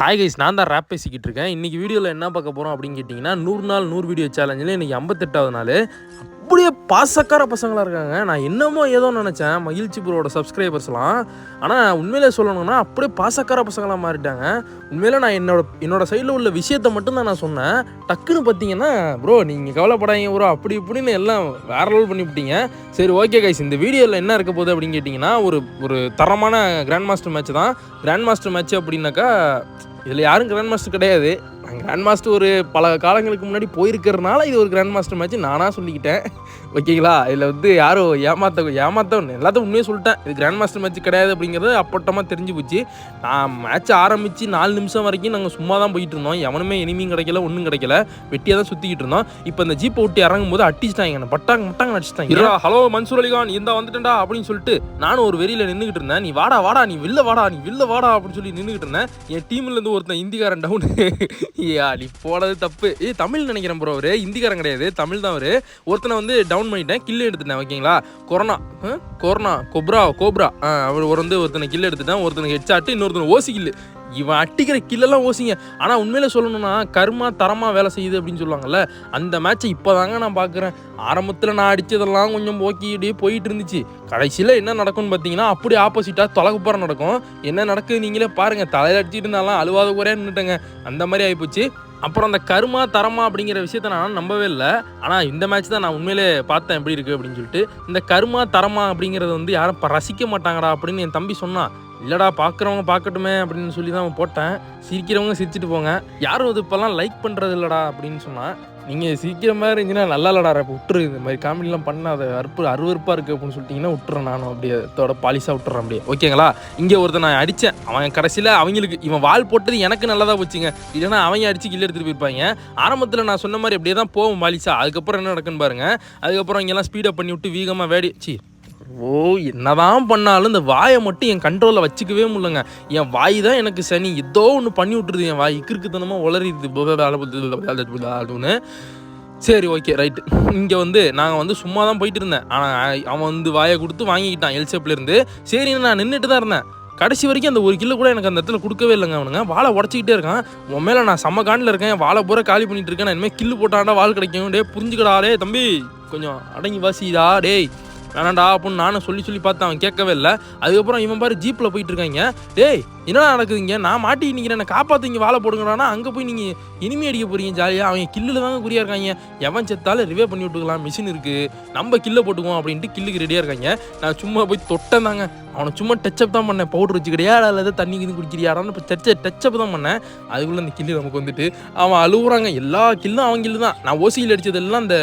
Hi guys நான் தான் rape பேசிக்கிட்டு இருக்கேன். இன்றைக்கி வீடியோவில் என்ன பார்க்க போகிறோம் அப்படின்னு கேட்டிங்கன்னா நூறு நாள் நூறு வீடியோ சேலஞ்சில் இன்றைக்கி ஐம்பத்தெட்டாவது நாள். அப்படியே பாசக்கார பசங்களாக இருக்காங்க. நான் என்னமோ ஏதோ நினச்சேன். மகிழ்ச்சி புரோட சப்ஸ்கிரைபர்ஸ்லாம் ஆனால் உண்மையிலே சொல்லணும்னா அப்படியே பாசக்கார பசங்களாக மாறிட்டாங்க. உண்மையில் நான் என்னோட என்னோட சைடில் உள்ள விஷயத்தை மட்டும்தான் நான் சொன்னேன். டக்குன்னு பார்த்தீங்கன்னா ப்ரோ நீங்கள் கவலைப்படாதீங்க ப்ரோ அப்படி இப்படின்னு எல்லாம் வேற லெவல் பண்ணிவிட்டீங்க. சரி ஓகே கைஸ் இந்த வீடியோவில் என்ன இருக்க போகுது அப்படின்னு கேட்டிங்கன்னா ஒரு ஒரு தரமான கிராண்ட் மாஸ்டர் மேட்ச் தான். கிராண்ட் மாஸ்டர் மேட்ச் அப்படின்னாக்கா இதில் யாரும் கிராண்ட் மாஸ்டர் கிடையாது. கிராண்ட் மாஸ்டர் ஒரு பல காலங்களுக்கு முன்னாடி போயிருக்கிறதுனால இது ஒரு கிராண்ட் மாஸ்டர் மேட்ச் நானாக சொல்லிக்கிட்டேன். ஓகேங்களா? இதில் வந்து யாரும் ஏமாத்த ஏமாத்த எல்லாத்தையும் உண்மையாக சொல்லிட்டேன். இது கிராண்ட் மாஸ்டர் மேட்ச் கிடையாது அப்படிங்கிறது அப்பட்டமாக தெரிஞ்சு போச்சு. நான் மேட்ச் ஆரம்பித்து நாலு நிமிஷம் வரைக்கும் நாங்கள் சும்மா தான் போயிட்டு இருந்தோம். எவனுமே இனிமையும் கிடைக்கல ஒன்றும் கிடைக்கல. வெட்டியாக தான் சுற்றிக்கிட்டு இருந்தோம். இப்போ இந்த ஜீப்பை விட்டு இறங்கும் போது அடிச்சிட்டாங்க என்ன. பட்டாங்க மட்டாங்க அடிச்சிட்டாங்க. இரா ஹலோ மன்சூர் அலிகான் இந்த வந்துட்டேன்டா அப்படின்னு சொல்லிட்டு நானும் ஒரு வெறியில் நின்றுக்கிட்டு இருந்தேன். நீ வாடா வாடா நீ வெளில வாடா நீ வெளில வாடா அப்படின்னு சொல்லி நின்றுக்கிட்டு இருந்தேன். என் டீம்லேருந்து ஒருத்தன் இந்திக்காரன் டவுன் ஏ நீ போனது தப்பு. ஏ தமிழ் நினைக்கிறேன் ப்ரோ அவரு. இந்திக்காரன் கிடையாது தமிழ் தான் அவர். ஒருத்தனை வந்து டவுன் டவுன் பண்ணிட்டேன். கில்லு எடுத்துட்டேன் ஓகேங்களா கொரோனா கொரோனா கொப்ரா கோப்ரா அவர் ஒரு வந்து ஒருத்தனை கில்லு எடுத்துட்டேன் ஒருத்தனுக்கு ஹெட்சாட்டு இன்னொருத்தனை ஓசி கில்லு இவன் அட்டிக்கிற கில்லெல்லாம் ஓசிங்க ஆனால் உண்மையில சொல்லணும்னா கர்மா தரமாக வேலை செய்யுது அப்படின்னு சொல்லுவாங்கல்ல அந்த மேட்ச்சை இப்போ தாங்க நான் பார்க்குறேன். ஆரம்பத்தில் நான் அடித்ததெல்லாம் கொஞ்சம் போக்கிட்டே போயிட்டு இருந்துச்சு. கடைசியில் என்ன நடக்கும்னு பார்த்தீங்கன்னா அப்படி ஆப்போசிட்டாக தொலைக்கு போகிற நடக்கும். என்ன நடக்குது நீங்களே பாருங்கள் தலையில் அடிச்சுட்டு இருந்தாலும் அழுவாத குறையா நின்றுட்டேங்க அந்த மாதிரி ஆகிப்போச்சு அப்புறம் அந்த கருமா தரமா அப்படிங்கிற விஷயத்த நான் நம்பவே இல்லை. ஆனால் இந்த மேட்ச் தான் நான் உண்மையிலே பார்த்தேன் எப்படி இருக்குது அப்படின்னு சொல்லிட்டு இந்த கருமா தரமா அப்படிங்கிறத வந்து யாரும் ரசிக்க மாட்டாங்கடா அப்படின்னு என் தம்பி சொன்னான். இல்லடா பார்க்குறவங்க பார்க்கட்டுமே அப்படின்னு சொல்லி தான் போட்டேன். சிரிக்கிறவங்க சிரிச்சிட்டு போங்க. யாரும் அது இப்போல்லாம் லைக் பண்ணுறது இல்லடா அப்படின்னு சொன்னால் நீங்கள் சிரிக்கிற மாதிரி இருந்துச்சுன்னா நல்லா இல்லடா இப்போ விட்டுரு. இந்த மாதிரி காமெடிலாம் அதை அறுப்பு அருவருப்பாக இருக்குது அப்படின்னு சொல்லிட்டீங்கன்னா விட்டுறேன் நானும் அப்படியே அதோட பாலிஷாக விட்டுறேன் அப்படியே. ஓகேங்களா இங்கே ஒருத்தன் நான் அடித்தேன் அவன் கடைசியில் அவங்களுக்கு இவன் வால் போட்டது எனக்கு நல்லதாக போச்சுங்க. இல்லைன்னா அவங்க அடிச்சு கில்ல எடுத்துகிட்டு போயிருப்பாங்க. ஆரம்பத்தில் நான் சொன்ன மாதிரி அப்படியே தான் போவோம் பாலிஷா அதுக்கப்புறம் என்ன நடக்குன்னு பாருங்க. அதுக்கப்புறம் இங்கெல்லாம் ஸ்பீடப் பண்ணி விட்டு வேகமாக வேடி சி ஓ என்னதான் பண்ணாலும் இந்த வாயை மட்டும் என் கண்ட்ரோலில் வச்சுக்கவே முடியலங்க. என் வாய் தான் எனக்கு சனி. ஏதோ ஒன்று பண்ணி விட்டுருது. என் வாய் கிறுக்குத்தனமாக உளறிடுது. அதுன்னு சரி ஓகே ரைட்டு இங்கே வந்து நாங்கள் வந்து சும்மா தான் போயிட்டு இருந்தேன். ஆனால் அவன் வந்து வாயை கொடுத்து வாங்கிக்கிட்டான் எல்சேப்லேருந்து சரி நான் நின்றுட்டு தான் இருந்தேன். கடைசி வரைக்கும் அந்த ஒரு கிலோ கூட எனக்கு அந்த இடத்துல கொடுக்கவே இல்லைங்க அவனுங்க. வாழை உடச்சிக்கிட்டே இருக்கான். உன் மேலே நான் செம்ம காண்டில் இருக்கேன். வாழை பூரா காலி பண்ணிட்டு இருக்கேன். நான் இனிமேல் கில்லு போட்டாண்டா வாள் கிடைக்கும். டே புரிஞ்சுக்கடா டே தம்பி. கொஞ்சம் அடங்கி வாசிடா டேய். வேணாண்டா அப்படின்னு நானும் சொல்லி சொல்லி பார்த்தேன். அவன் கேட்கவே இல்லை. அதுக்கப்புறம் இவன் பாரு ஜீப்பில் போயிட்டு இருக்காங்க. டேய் என்னடா நடக்குதுங்க? நான் மாட்டி நிற்கிறேன் என்னை காப்பாற்றுங்க வாழை போடுங்கடானா அங்கே போய் நீங்கள் இனிமே அடிக்க போகிறீங்க ஜாலியாக அவங்க கில்லில் தாங்க குறியாக இருக்காங்க. எவன் செத்தாலும் ரிவே பண்ணி விட்டுக்கலாம். மிஷின் இருக்குது நம்ம கில்ல போட்டுக்குவோம் அப்படின்ட்டு கில்லுக்கு ரெடியாக இருக்காங்க. நான் சும்மா போய் தொட்டேன் தாங்க. அவனை சும்மா டச்சப் தான் பண்ணேன். பவுடர் வச்சுக்கிறியா அல்லது தண்ணி இது குடிக்கிறியாடான்னு இப்போ டச்ச டச்சப் தான் பண்ணேன். அதுக்குள்ளே அந்த கில்லு நமக்கு வந்துட்டு அவன் அழுகுறாங்க எல்லா கில்லும் அவன் கில்லு தான். நான் ஓசியில் அடித்ததெல்லாம் அந்த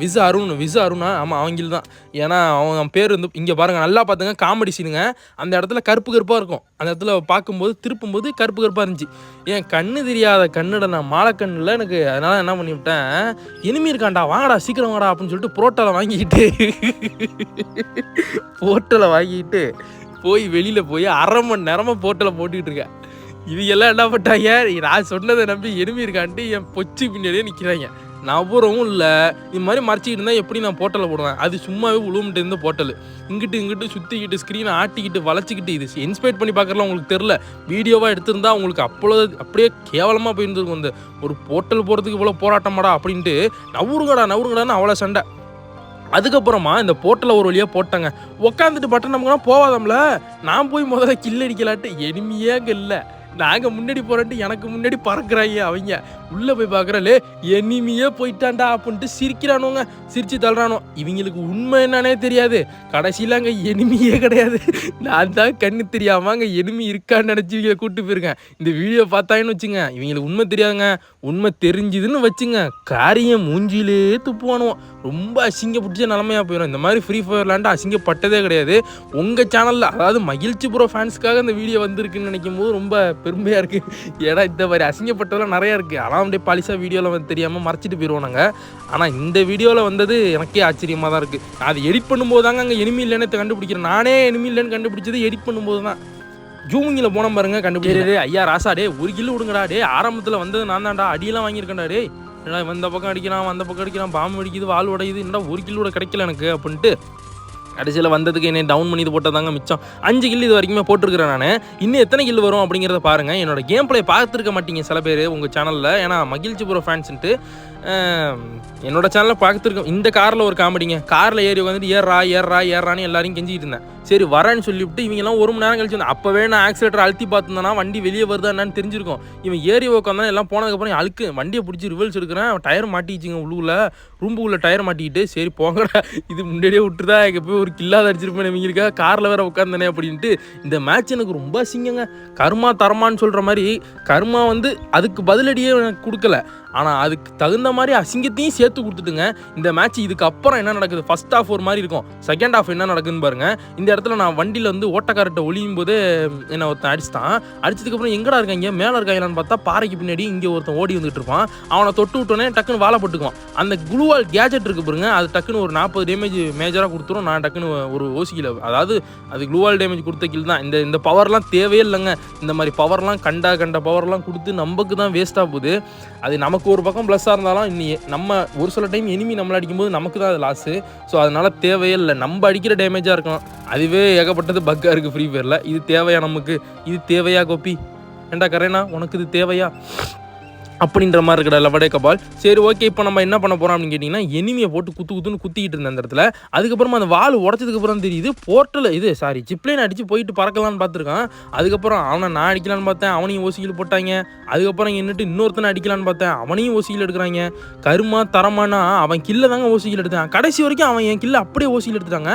விசு அருண் விசு அருணா ஆமாம் அவங்கள தான் ஏன்னா அவன் பேர் வந்து இங்கே பாருங்கள் நல்லா பார்த்துங்க காமெடி சீனுங்க அந்த இடத்துல கருப்பு கருப்பாக இருக்கும். அந்த இடத்துல பார்க்கும்போது திருப்பும்போது கருப்பு கருப்பாக இருந்துச்சு. என் கண்ணு தெரியாத கண்ணுட நான் மாலை கண்ணில் எனக்கு அதனால் என்ன பண்ணிவிட்டேன்? இனிமே இருக்காண்டா வாங்கடா சீக்கிரம் வாடா அப்படின்னு சொல்லிட்டு புரோட்டாவை வாங்கிக்கிட்டு போட்டலை வாங்கிட்டு போய் வெளியில் போய் அரை மணி நேரமாக போட்டலை போட்டுக்கிட்டு இருக்கேன். இது எல்லாம் என்ன பண்ணிட்டாங்க? நான் சொன்னதை நம்பி எருமி இருக்கான்ட்டு என் பொச்சு பின்னாடியே நிற்கிறாங்க நவரவும் இல்லை. இது மாதிரி மறைச்சிக்கிட்டு இருந்தால் எப்படி நான் போட்டலை போடுவேன்? அது சும்மாவே உழுவுமிட்டு இருந்த போட்டல். இங்கிட்டு இங்கிட்டு சுற்றிக்கிட்டு ஸ்க்ரீனை ஆட்டிக்கிட்டு வளைச்சிக்கிட்டு இது இன்ஸ்பைட் பண்ணி பார்க்கறலாம் உங்களுக்கு தெரில வீடியோவாக எடுத்திருந்தா உங்களுக்கு அப்பளோ அப்படியே கேவலமாக போயிருந்துருக்கும் இந்த ஒரு போட்டல் போகிறதுக்கு இவ்வளோ போராட்டமாடா அப்படின்ட்டு நவுருங்கடா நவுருங்கடான்னு அவ்வளோ சண்டை. அதுக்கப்புறமா இந்த போட்டலை ஒரு வழியாக போட்டாங்க. உக்காந்துட்டு பட்டன் நமக்குனா போவாதாம்ல? நான் போய் முதல்ல கில் அடிக்கலாட்டு எளிமையாக இல்லை நாங்கள் முன்னாடி போகிறேன்ட்டு எனக்கு முன்னாடி பறக்குறாங்க அவங்க. உள்ளே போய் பார்க்குறலே எனிமியே போயிட்டான்டா அப்படின்ட்டு சிரிக்கிறானுங்க. சிரிச்சு தள்ளுறானோ இவங்களுக்கு உண்மை என்னன்னே தெரியாது. கடைசியில் அங்கே எனிமியே கிடையாது. நான் தான் கண்ணு தெரியாமல் அங்கே எனிமி இருக்கான்னு நினச்சி இவங்களை கூப்பிட்டு போயிருக்கேன். இந்த வீடியோ பார்த்தாங்கன்னு வச்சுங்க. இவங்களுக்கு உண்மை தெரியாதுங்க. உண்மை தெரிஞ்சுதுன்னு வச்சுங்க. காரியம் மூஞ்சிலே துப்புவானுவோம் ரொம்ப அசிங்கப்பட்ட நிலமையாக போயிடும் இந்த மாதிரி ஃப்ரீ ஃபயர் விளாண்டு அசிங்கப்பட்டதே கிடையாது. உங்கள் சேனலில் அதாவது மகிழ்ச்சி புற ஃபேன்ஸ்க்காக இந்த வீடியோ வந்திருக்குன்னு நினைக்கும் போது ரொம்ப பெருமையாக இருக்குது ஏன்னா இந்த மாதிரி அசிங்கப்பட்டதெல்லாம் நிறையா இருக்குது ஆனால் அப்படியே பாலிசாக வீடியோவில் வந்து தெரியாமல் மறைச்சிட்டு போயிடுவோம் நாங்கள் ஆனால் இந்த வீடியோவில் வந்தது எனக்கே ஆச்சரியமாக தான் இருக்குது நான் அது எடிட் பண்ணும்போது தாங்க அங்கே எனிமி இல்லைன்னு கண்டுபிடிக்கிறேன். நானே எனிமி இல்லைன்னு கண்டுபிடிச்சது எடிட் பண்ணும்போது தான். ஜூமிங்கில் போன பாருங்க கண்டுபிடிக்கிறது ஐயா ராசா டே ஒரு கில்லு விடுங்கடா டே ஆரம்பத்தில் வந்தது நான் தான்டா அடியெல்லாம் வாங்கியிருக்கேன்டா டே என்னடா இந்த பக்கம் அடிக்கிறான் அந்த பக்கம் அடிக்கிறான் பாம்பு அடிக்குது வால் உடையுது. என்னடா ஒரு கில்லு கூட கிடைக்கல எனக்கு அப்படின்ட்டு. கடைசியில் வந்ததுக்கு என்னை டவுன் பண்ணி போட்டதாங்க மிச்சம். அஞ்சு கில் இது வரைக்குமே போட்டிருக்கிறேன் நான். இன்னும் எத்தனை கில் வரும் அப்படிங்கிறத பாருங்கள் என்னோட கேம் பிளே பார்த்துருக்க மாட்டீங்க சில பேர் உங்கள் சேனலில் ஏன்னா மகிழ்ச்சி ப்ரோ ஃபேன்ஸ்ன்ட்டு என்னோட சேனலில் பார்த்துருக்கோம். இந்த காரில் ஒரு காமெடிங்க. காரில் ஏறி உட்காந்துட்டு ஏறா ஏறா ஏறான்னு எல்லாரையும் கெஞ்சிக்கிட்டு இருந்தேன். சரி வரேன்னு சொல்லிவிட்டு இவங்கெல்லாம் ஒரு மணி நேரம் கழிச்சு வந்து அப்போவே நான் ஆக்சிலேட்டர் அழுத்தி பார்த்துருந்தேனா வண்டி வெளியே வருதா என்னன்னு தெரிஞ்சிருக்கும். இவன் ஏறி உட்காந்தா எல்லாம் போனதுக்கப்புறம் அழுக்கு வண்டியை பிடிச்சி ரிவல்ஸ் எடுக்கிறேன். டயர் மாட்டிக்கிச்சிங்க உள்ளுக்குள்ள. ரூம்புக்குள்ள டயர் மாட்டிக்கிட்டு சரி போங்கடா. இது முன்னாடியே விட்டுருதா? எங்கே போய் ஒரு கில்லாத அடிச்சிருப்பேன் இவங்களுக்கா காரில் வேற உட்காந்தனே அப்படின்ட்டு. இந்த மேட்ச் எனக்கு ரொம்ப சிங்கங்க கர்மா தரமான்னு சொல்கிற மாதிரி கர்மா வந்து அதுக்கு பதிலடியே எனக்கு கொடுக்கல. ஆனால் அதுக்கு தகுந்த மாதிரி அசிங்கத்தையும் சேர்த்து கொடுத்துட்டுங்க. இந்த மேட்ச் இதுக்கு அப்புறம் என்ன நடக்குது? ஃபர்ஸ்ட் ஆஃப் ஒரு மாதிரி இருக்கும். செகண்ட் ஆஃப் என்ன நடக்குதுன்னு பாருங்க. இந்த இடத்துல நான் வண்டியில் வந்து ஓட்டக்காரர்கிட்ட ஒளியும் போது என்ன ஒருத்தன் அடிச்சிட்டான். அடிச்சதுக்கப்புறம் எங்கடா இருக்காங்க மேலே இருக்காங்களான்னு பார்த்தா பாறைக்கு பின்னாடி இங்கே ஒருத்தன் ஓடி வந்துட்டு இருப்பான். அவனை தொட்டு விட்டோன்னே டக்குன்னு வாழை போட்டுக்குவான். அந்த குளுவால் கேஜெட் இருக்கு பாருங்க. அது டக்குன்னு ஒரு நாற்பது டேமேஜ் மேஜராக கொடுத்துரும். நான் டக்குன்னு ஒரு ஓசிக்கில் அதாவது அது குளுவால் டேமேஜ் கொடுத்த கீழ் தான். இந்த இந்த பவர்லாம் தேவையே இல்லைங்க. இந்த மாதிரி பவர்லாம் கண்டா கண்ட பவர்லாம் கொடுத்து நமக்கு தான் வேஸ்ட்டாக போகுது. அது நமக்கு ஒரு பக்கம் ப்ளஸ்ஸாக இருந்தாலும் இன்னி நம்ம ஒரு சில டைம் எனிமி நம்மளை அடிக்கும்போது நமக்கு தான் அது லாஸு ஸோ அதனால் தேவையே இல்லை. நம்ம அடிக்கிற டேமேஜாக இருக்கும் அதுவே ஏகப்பட்டது பக்காக இருக்குது ஃப்ரீ ஃபயரில் இது தேவையா நமக்கு? இது தேவையா கோப்பி ஏண்டா கரேனா உனக்கு இது தேவையா? அப்படின்ற மாதிரி இருக்கிற லவடே கபால். சரி ஓகே இப்போ நம்ம என்ன பண்ண போகிறோம் அப்படின்னு கேட்டிங்கன்னா எனிமியை போட்டு குத்து குத்துன்னு குத்திக்கிட்டு இருந்த அந்த இடத்துல அதுக்கப்புறமா அந்த வால் உடச்சதுக்கு அப்புறம் தெரியுது போர்ட்டல் இது சாரி ஜிப்லைன் அடித்து போயிட்டு பறக்கலான்னு பார்த்துருக்கான். அதுக்கப்புறம் அவனை நான் அடிக்கலான்னு பார்த்தேன் அவனையும் ஓசியில் போட்டாங்க. அதுக்கப்புறம் என்னட்டு இன்னொருத்தனை அடிக்கலான்னு பார்த்தேன் அவனையும் ஓசியில் எடுக்கிறாங்க. கருமா தரமானா அவன் கில்ல தாங்க ஓசியில் எடுத்தான் கடைசி வரைக்கும் அவன் என் கில்ல அப்படியே ஓசியில் எடுத்துட்டாங்க.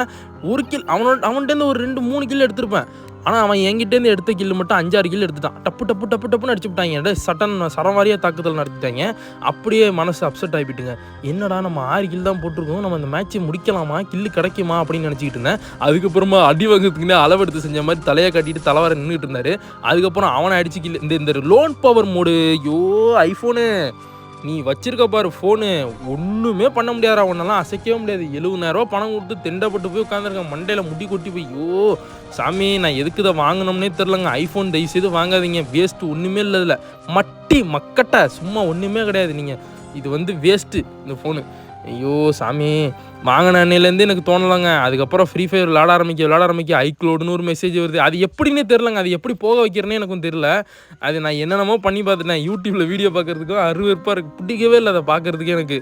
ஒரு கில் அவனோட அவன்கிட்ட ஒரு ரெண்டு மூணு கில் எடுத்திருப்பேன். ஆனால் அவன் என்கிட்டேருந்து எடுத்த கில்லு மட்டும் அஞ்சாறு கில் எடுத்துட்டான். டப்பு டப்பு டப்பு டப்புன்னு அடிச்சு விட்டாங்க சட்டன் சரவாரியாக தாக்குதல் நடத்திட்டாங்க. அப்படியே மனசு அப்செட் ஆகிப்பிட்டுங்க என்னடா நம்ம ஆறு கில் தான் போட்டிருக்கோம். நம்ம இந்த மேட்ச்சை முடிக்கலாமா? கில்லு கிடைக்குமா? அப்படின்னு நினச்சிக்கிட்டு இருந்தேன். அதுக்கப்புறமா அடி வாங்குறதுக்குன்னே அளவெடுத்து செஞ்ச மாதிரி தலையை கட்டிட்டு தலைவரை நின்றுட்டு இருந்தாரு. அதுக்கப்புறம் அவனை அடிச்சு கில் இந்த இந்த லோன் பவர் மோடு ஐயோ ஐஃபோனு நீ வச்சிருக்க பாரு ஃபோனு ஒன்றுமே பண்ண முடியாதா ஒன்றெல்லாம் அசைக்கவே முடியாது. எழுபதாயிரரூவா பணம் கொடுத்து திண்டப்பட்டு போய் உட்காந்துருக்கேன் மண்டையில் முடி கொட்டி போய் ஐயோ சாமி நான் எதுக்கு இதை வாங்கினோம்னே தெரிலங்க ஐஃபோன் தயவுசெய்து வாங்காதீங்க. வேஸ்ட்டு ஒன்றுமே இல்லை இதில். மட்டி மக்கட்டை சும்மா ஒன்றுமே கிடையாது நீங்கள் இது வந்து வேஸ்ட்டு இந்த ஃபோனு ஐயோ சாமி வாங்கின அன்னையிலேருந்து எனக்கு தோணலைங்க. அதுக்கப்புறம் ஃப்ரீ ஃபயர் விளாட ஆரம்பிக்க விளாட ஆரம்பிக்க ஐக்ளோடுன்னு ஒரு மெசேஜ் வருது. அது எப்படின்னே தெரிலங்க அது எப்படி போக வைக்கிறேனே எனக்கும் தெரில அது நான் என்னென்னமோ பண்ணி பார்த்துட்டேன். யூடியூப்பில் வீடியோ பார்க்குறதுக்கும் அருவெருப்பாக இருக்குது பிடிக்கவே இல்லை அதை பார்க்குறதுக்கே எனக்கு.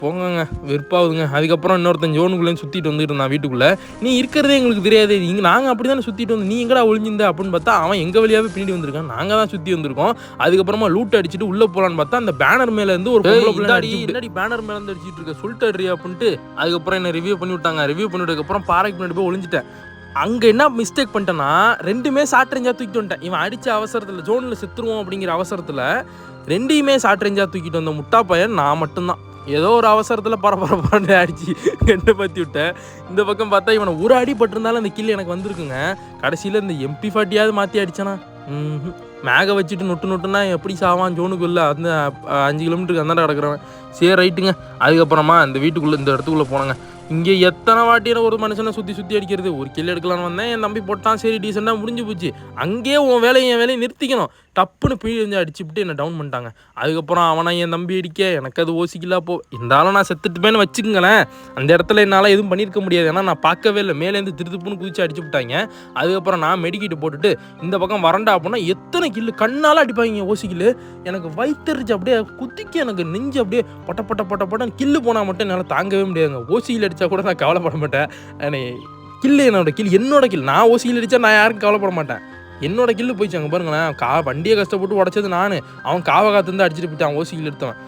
போங்கங்க. வெறுப்பாகுதுங்க. அதுக்கப்புறம் இன்னொருத்தன் ஜோனுக்குள்ளேயும் சுற்றிட்டு வந்துட்டு இருந்தான் வீட்டுக்குள்ளே. நீ இருக்கிறதே எங்களுக்கு தெரியாது. இங்கே நாங்கள் அப்படி தானே சுற்றிட்டு வந்து நீ எங்கடா ஒளிஞ்சிருந்த அப்படின்னு பார்த்தா அவன் எங்கள் வழியாகவே பின்னாடி வந்திருக்கான். நாங்கள் தான் சுற்றி வந்திருக்கோம். அதுக்கப்புறமா லூட் அடிச்சுட்டு உள்ளே போகலான்னு பார்த்தா அந்த பேனர் மேலே இருந்து ஒரு என்னடி பேனர் மேலே இருந்து அடிச்சிட்டு இருக்க? சொல்லிட்டு அப்படின்ட்டு அதுக்கப்புறம் என்னை ரிவ்யூ பண்ணி விட்டாங்க ரிவ்யூ பண்ணிவிட்டதுக்கப்புறம் பாறைக்கு பின்னாடி போய் ஒளிஞ்சிட்டேன். அங்கே என்ன மிஸ்டேக் பண்ணிட்டேன்னா ரெண்டுமே சாட்ரேஞ்சாக தூக்கிட்டு வந்துட்டேன். இவன் அடித்த அவசரத்தில் ஜோனில் செத்துருவோம் அப்படிங்கிற அவசரத்தில் ரெண்டையுமே சாட்ரேஞ்சாக தூக்கிட்டு வந்த முட்டா பையன் நான் மட்டும்தான். ஏதோ ஒரு அவசரத்தில் பரபரப்பான்னு அடிச்சு கெண்டை பற்றி விட்டேன். இந்த பக்கம் பார்த்தா இவனை ஒரு அடி பட்டிருந்தாலும் அந்த கில் எனக்கு வந்திருக்குங்க. கடைசியில் இந்த எம்பி ஃபார்ட்டியாவது மாற்றி அடித்தானா ம் மேக வச்சுட்டு நொட்டு நொட்டுனா எப்படி சாவான் ஜோனுக்குள்ளே அந்த அஞ்சு கிலோமீட்டருக்கு அந்தாண்ட கிடக்குறவன். சரி ரைட்டுங்க. அதுக்கப்புறமா இந்த வீட்டுக்குள்ளே இந்த இடத்துக்குள்ளே போனாங்க. இங்கே எத்தனை வாட்டியில் ஒரு மனுஷனை சுற்றி சுற்றி அடிக்கிறது? ஒரு கில் எடுக்கலான்னு வந்தேன் என் தம்பி போட்டான் சரி டீசெண்டாக முடிஞ்சு போச்சு. அங்கேயே உன் வேலையை என் வேலையை நிறுத்திக்கணும். டப்புன்னு பிழிஞ்சு அடிச்சுட்டு என்னை டவுன் பண்ணிட்டாங்க. அதுக்கப்புறம் அவனை என் தம்பி அடிக்க எனக்கு அது ஓசிக்கல போ இருந்தாலும் நான் செத்துட்டுப்பேன்னு வச்சுக்கங்களேன். அந்த இடத்துல என்னால் எதுவும் பண்ணியிருக்க முடியாது. ஏன்னா நான் பார்க்கவே இல்லை. மேலேருந்து திருத்துப்புன்னு குதிச்சு அடிச்சு விட்டாங்க. அதுக்கப்புறம் நான் மெடிக்கிட்டு போட்டுட்டு இந்த பக்கம் வரண்டா அப்படின்னா எத்தனை கில்லு கண்ணால் அடிப்பாங்க கில்லு. எனக்கு வயிற்றுச்சு அப்படியே குத்திக்கு எனக்கு நெஞ்சு அப்படியே பட்ட பட்ட பட்ட பொட்டன்னு கில்லு போனால் மட்டும் என்னால் தாங்கவே முடியாதுங்க. ஓசியில் அடித்தா கூட நான் கவலைப்பட மாட்டேன். என்னை கில்லு என்னோட கில் என்னோட கில் நான் ஓசியில் அடித்தா நான் யாருக்கும் கவலைப்பட மாட்டேன். என்னோட கில்லு போயிடுச்சு அங்கே பாருங்களேன். கா வண்டியை கஷ்டப்பட்டு உடச்சது நான். அவன் காவ காத்துருந்து அடிச்சுட்டு போயிட்டான் ஓசியில் எடுத்தவன்.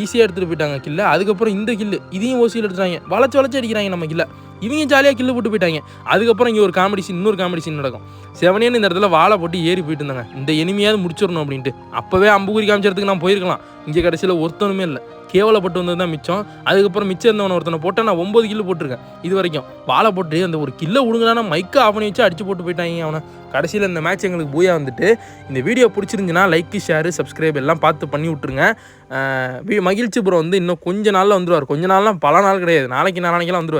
ஈஸியாக எடுத்துகிட்டு போயிட்டாங்க கில்ல. அதுக்கப்புறம் இந்த கில்லு இதையும் ஓசியில் எடுத்துட்டாங்க வளைச்சு வளைச்சு அடிக்கிறாங்க நம்ம கில்லை. இவங்க ஜாலியாக கில்லு போட்டு போயிட்டாங்க. அதுக்கப்புறம் இங்கே ஒரு காமெடி சீன் இன்னொரு காமெடி சீன் நடக்கும். செவனேன்னு இந்த இடத்துல வாழை போட்டு ஏறி போயிட்டு இருந்தாங்க. இந்த இனிமையாவது முடிச்சிடணும் அப்படின்ட்டு. அப்போவே அம்புகுறி காமிச்சதுக்கு நான் போயிருக்கலாம். இங்கே கடைசியில் ஒருத்தனுமே இல்லை. கேவலப்பட்டு வந்தது தான் மிச்சம். அதுக்கப்புறம் மிச்சம் இருந்தவனை ஒருத்தனை போட்டால் நான் ஒம்பது கில்லு போட்டிருக்கேன். இது வரைக்கும் வாழை போட்டு அந்த ஒரு கில்லை விடுங்களானா மைக்கை அவனை வச்சு அடிச்சு போட்டு போயிட்டாங்க அவனை. கடைசியில் இந்த மேட்ச் எங்களுக்கு பூயா வந்துட்டு இந்த வீடியோ பிடிச்சிருந்துச்சுன்னா லைக்கு ஷேரு சப்ஸ்கிரைப் எல்லாம் பார்த்து பண்ணி விட்ருங்க அஹ் மகிழ்ச்சி புறம் வந்து இன்னும் கொஞ்ச நாளில் வந்துடுவார் கொஞ்ச நாள்லாம் பல நாள் கிடையாது. நாளைக்கு நாளைக்கெல்லாம் வந்துருவார்.